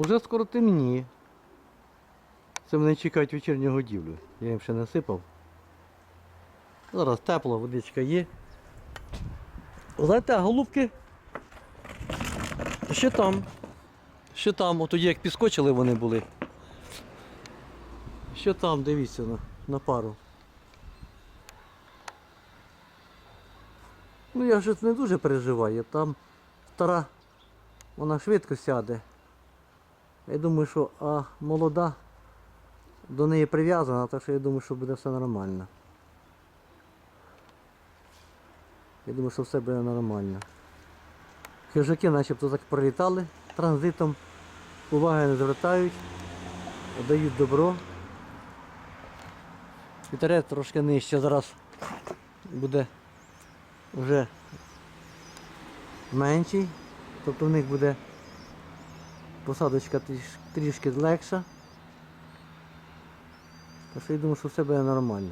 Уже скоро темніє. Це мене чекають вечірню годівлю. Я їм ще не сипав. Зараз тепло, водичка є. Знаєте, голубки. Ще там. Ще там, от тоді як підскочили вони були. Що там, дивіться на, на пару. Ну я ж не дуже переживаю, там стара, вона швидко сяде. Я думаю, що а молода до неї прив'язана, так що я думаю, що буде все нормально. Я думаю, що все буде нормально. Хижаки начебто так пролітали транзитом, уваги не звертають, дають добро. Вітерець трошки нижче зараз буде вже менший, тобто в них буде посадочка трішки легша. Так що я думаю, що все буде нормально.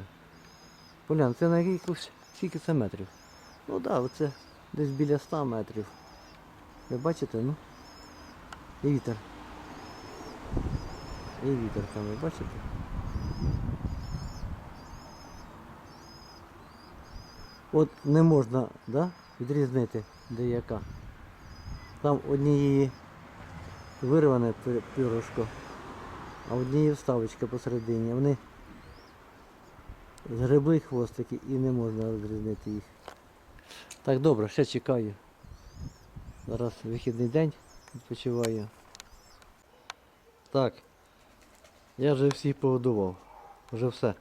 Полян, це на якихось скільки це метрів? Ну так, да, оце десь біля 100 метрів. Ви бачите, ну? І вітер. І вітер там, ви бачите? От не можна да, відрізнити, де яка. Там однієї вирване пірожко, а однієї вставочка посередині. Вони згребли хвостики і не можна розрізнити їх. Так, добре, ще чекаю. Зараз вихідний день відпочиваю. Так. Я вже всіх погодував. Вже все.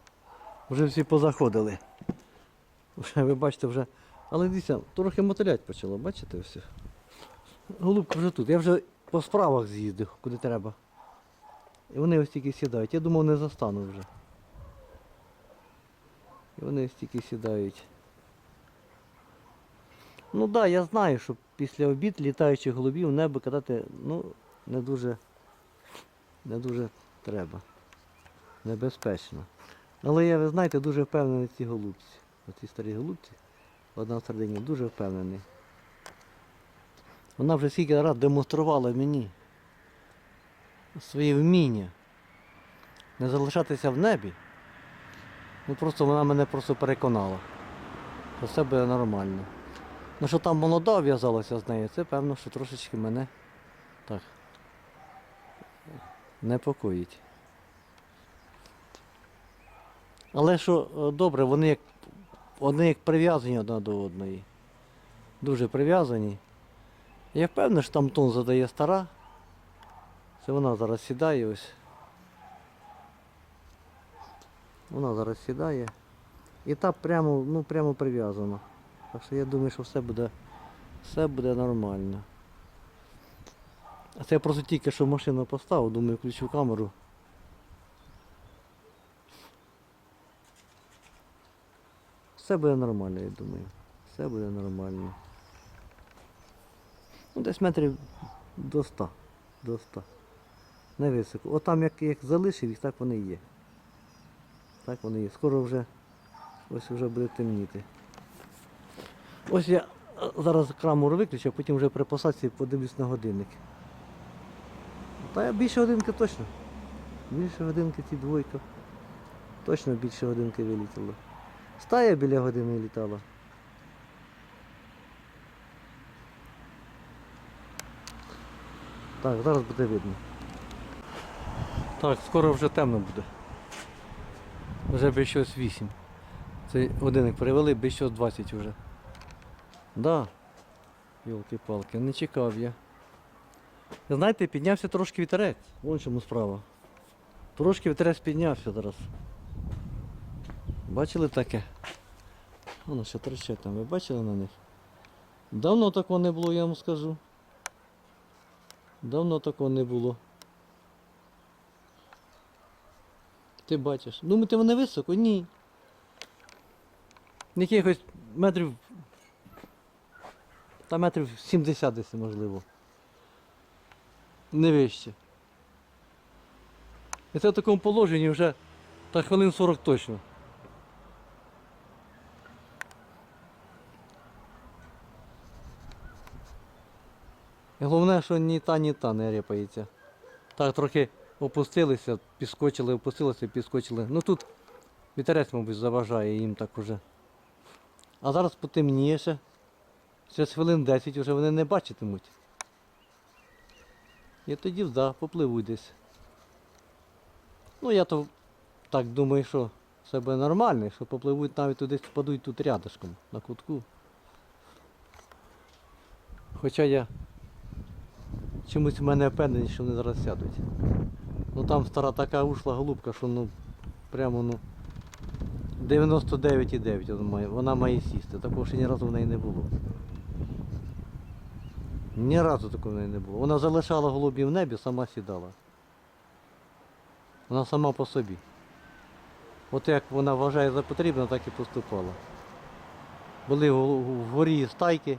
Вже всі позаходили. Вже, ви бачите вже. Але дивіться, трохи мотилять почало, бачите все. Голубка вже тут. Я вже по справах з'їздив, куди треба. І вони ось тільки сідають. Я думав, не застану вже. І вони ось тільки сідають. Ну так, да, я знаю, що після обід літаючих голубів небо катати ну, не дуже, не дуже треба. Небезпечно. Але я, ви знаєте, дуже впевнений в цій голубці. Оці старі голубці, одна в середині, дуже впевнений. Вона вже скільки раз демонструвала мені своє вміння не залишатися в небі. Ну просто вона мене просто переконала, що все буде нормально. Ну що там молода в'язалася з нею, це певно, що трошечки мене так непокоїть. Але що е, добре, вони як, вони як прив'язані одна до одної. Дуже прив'язані. Я впевнений, що там тон задає стара. Це вона зараз сідає ось. Вона зараз сідає. І та прямо, ну, прямо прив'язана. Так що я думаю, що все буде, все буде нормально. А це я просто тільки що машину поставив, думаю, включу камеру. Все буде нормально, я думаю. Все буде нормально. Ну, десь метрів до 100. До 100. Не високо. Отам як, як залишив їх, так вони є. Так вони є. Скоро вже ось вже буде темніти. Ось я е, зараз камеру виключу, а потім вже при посадці подивлюсь на годинник. Та я більше годинки точно. Більше годинки ці двойка. Точно більше годинки вилітіло. Стая біля години літала. Так, зараз буде видно. Так, скоро вже темно буде. Вже би щось 8. Цей годинник перевели, би щось 20 вже. Да. Йолки-палки, не чекав я. Знаєте, піднявся трошки вітерець. Вон чому справа. Трошки вітерець піднявся зараз. Бачили таке? Воно ще тричать там, ви бачили на них? Давно такого не було, я вам скажу. Давно такого не було. Ти бачиш. Думаєте, вони високо? Ні. Якихось метрів. Та метрів 70 десь можливо. Не вище. І це в такому положенні вже та хвилин 40 точно. Головне, що ні та, ні та не репається. Так, трохи опустилися, підскочили, опустилися, підскочили. Ну тут вітерець, мабуть, заважає їм так уже. А зараз потемніє ще. Через хвилин 10 вже вони не бачитимуть. І тоді, да, попливуть десь. Ну я то так думаю, що це буде нормально, що попливуть навіть туди впадуть тут рядышком на кутку. Хоча я чомусь в мене впевнений, що вони зараз сядуть. Ну там стара така ушла голубка, що ну прямо ну 99,9 вона має, сісти. Такого ще ні разу в неї не було. Ні разу такого в неї не було. Вона залишала голубів в небі, сама сідала. Вона сама по собі. От як вона вважає за потрібне, так і поступала. Були вгорі стайки,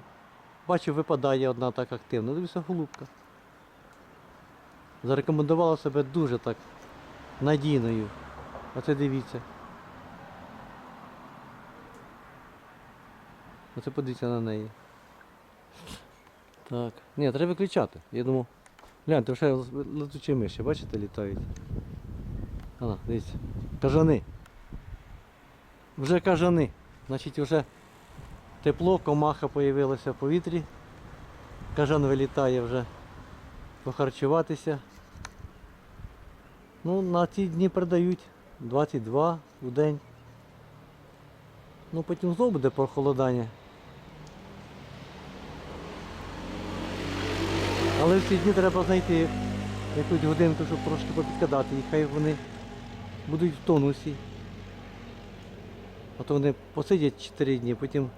бачу, випадає одна так активно. Дивіться, голубка. Зарекомендувала себе дуже так надійною. Оце дивіться. Оце подивіться на неї. Так. Ні, треба виключати. Я думав. Гляньте, вже летучі миші, бачите, літають. Ана, дивіться. Кажани. Вже кажани. Значить вже тепло, комаха появилася в повітрі. Кажан вилітає вже похарчуватися. Ну, на ці дні продають 22 в день. Ну потім знову буде прохолодання. Але в ці дні треба знайти якусь годинку, щоб трошки попідкидати їх, хай вони будуть в тонусі. А то вони посидять 4 дні, потім,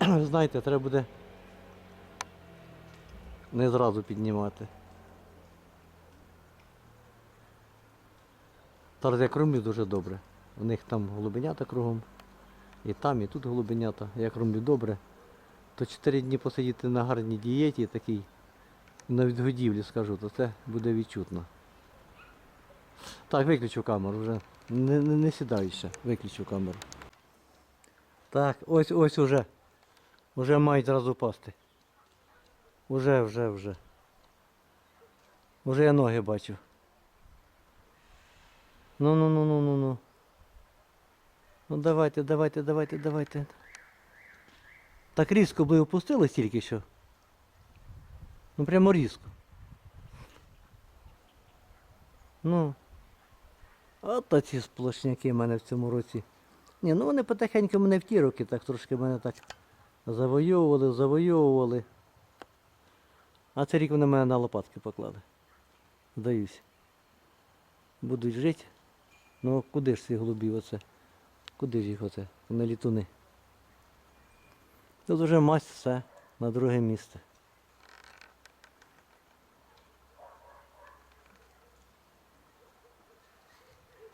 знаєте, треба буде не зразу піднімати. Зараз як румлю дуже добре. У них там голубенята кругом. І там, і тут голубенята. Як румлю добре, то 4 дні посидіти на гарній дієті такій, на відгодівлі скажу, то це буде відчутно. Так, виключу камеру вже. Не, не, не сідай ще, виключу камеру. Так, ось ось уже. Уже мають зразу пасти. Уже, вже, вже. Уже я ноги бачу. Ну ну ну ну ну ну. Ну давайте, давайте, давайте, давайте. Так різко би опустили тільки що. Ну прямо різко. Ну. От ці сплошняки в мене в цьому році. Ні, ну вони потихеньку мене в ті роки так трошки мене так завойовували, завойовували. А цей рік вони мене на лопатки поклали. Здаюсь. Будуть жити. Ну куди ж ці голубі оце? Куди ж їх оце? На літуни. Тут вже масть все на друге місце.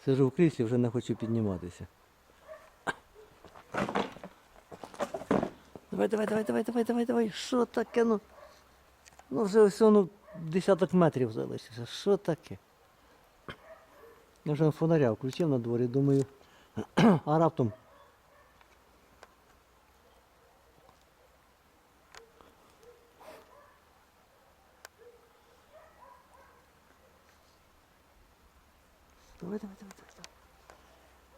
Сижу в кріслі, вже не хочу підніматися. Давай, давай, давай, давай, давай, давай, давай. Що таке? Ну, ну вже ось ну, десяток метрів залишився. Що таке? Я вже фонаря включив на дворі, думаю. А раптом. Давай, давай,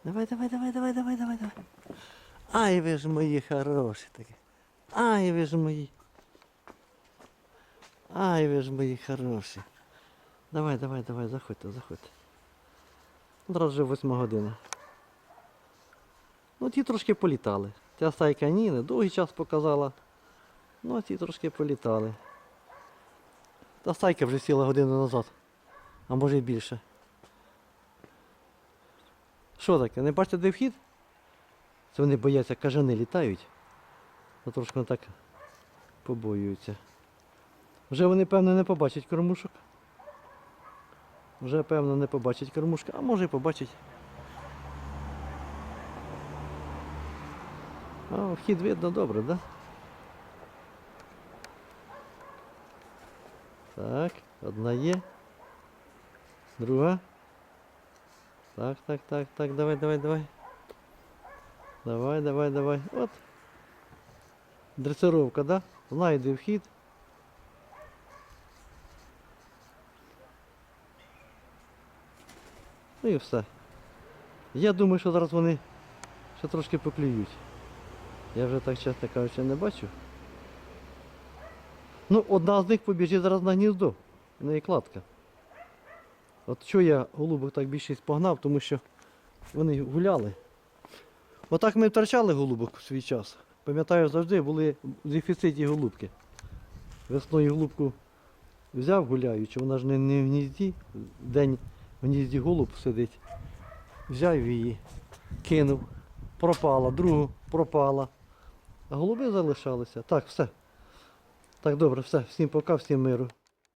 давай, давай. Давай, давай, давай, давай, давай, давай, давай. Ай, ви ж мої хороші такі. Ай, ви ж мої. Ай, ви ж мої хороші. Давай, давай, давай, заходьте, заходьте. Зараз вже восьма година. Ну ті трошки політали. Ця стайка ні, не довгий час показала. Ну, а ті трошки політали. Та стайка вже сіла годину назад. А може і більше. Що таке? Не бачите, де вхід? Це вони бояться, кажани літають. Ну трошки так побоюються. Вже вони, певно, не побачать кормушок. Вже, певно, не побачать кормушка, а може і побачать. А, вхід видно добре, да? Так, одна є. Друга. Так, так, так, так, давай, давай, давай. Давай, давай, давай. От. Дресировка, да? Знайде вхід. Ну і все. Я думаю, що зараз вони ще трошки поклюють. Я вже так чесно кажучи не бачу. Ну, одна з них побіжить зараз на гніздо. В неї кладка. От що я голубок так більшість погнав, тому що вони гуляли. Отак ми втрачали голубок в свій час. Пам'ятаю, завжди були в дефіциті голубки. Весною голубку взяв гуляючи, вона ж не в гнізді, день в гнізді голуб сидить. Взяв її, кинув, пропала, другу пропала. А голуби залишалися. Так, все. Так, добре, все. Всім пока, всім миру.